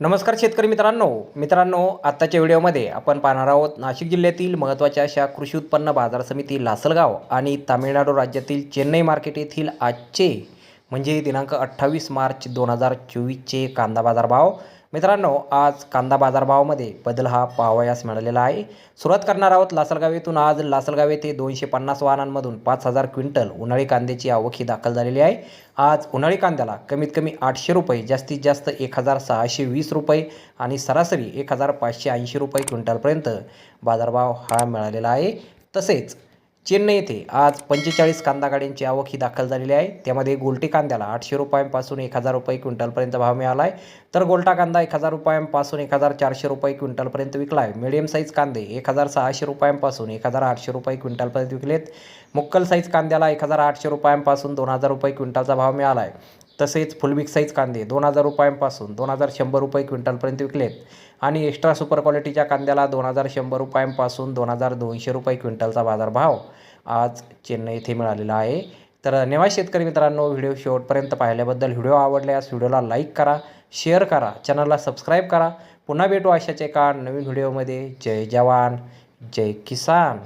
नमस्कार शेतकरी मित्रांनो. मित्रांनो आत्ताच्या व्हिडिओमध्ये आपण पाहणार आहोत नाशिक जिल्ह्यातील महत्त्वाच्या अशा कृषी उत्पन्न बाजार समिती लासलगाव आणि तामिळनाडू राज्यातील चेन्नई मार्केट येथील आजचे म्हणजे दिनांक अठ्ठावीस मार्च दोन हजार चोवीसचे कांदा बाजार भाव मित्रांनो आज कांदा बाजारभावामध्ये बदल हा पाहावयास मिळालेला आहे. सुरुवात करणार आहोत लासलगाव येथून आज लासलगाव येथे दोनशे पन्नास वाहनांमधून पाच हजार क्विंटल उन्हाळी कांद्याची आवक ही दाखल झालेली आहे. आज उन्हाळी कांद्याला कमीत कमी आठशे रुपये जास्तीत जास्त एक हजार सहाशे वीस रुपये आणि सरासरी एक हजार पाचशे ऐंशी रुपये क्विंटलपर्यंत बाजारभाव हा मिळालेला आहे. तसेच चेन्नई येथे आज पंचेचाळीस कांदा गाड्यांची आवक ही दाखल झालेली आहे. त्यामध्ये गोलटी कांद्याला आठशे रुपयांपासून एक हजार रुपये क्विंटलपर्यंत भाव मिळाला आहे तर गोलटा कांदा एक हजार रुपयांपासून एक हजार चारशे रुपये क्विंटलपर्यंत विकला आहे मिडियम साईज कांदे एक हजार सहाशे रुपयांपासून एक हजार आठशे रुपये क्विंटलपर्यंत विकलेत. मुक्कल साईज कांद्याला एक हजार आठशे रुपयांपासून दोन हजार रुपये क्विंटलचा भाव मिळाला आहे तसेच फुल साईज कांदे दोन हजार रुपयांपासून दोन हजार शंभर रुपये क्विंटलपर्यंत विकलेत. आणि एक्स्ट्रा सुपर क्वालिटीच्या कांद्याला दोन हजार शंभर रुपयांपासून दोन हजार दोनशे रुपये क्विंटलचा बाजारभाव आज चेन्नई येथे मिळालेला आहे. तर धन्यवाद शेतकरी मित्रांनो व्हिडिओ शेवटपर्यंत पाहिल्याबद्दल व्हिडिओ आवडल्यास व्हिडिओला लाईक करा शेअर करा चॅनलला सबस्क्राईब करा. पुन्हा भेटू अशाच एका नवीन व्हिडिओमध्ये. जय जवान जय किसान.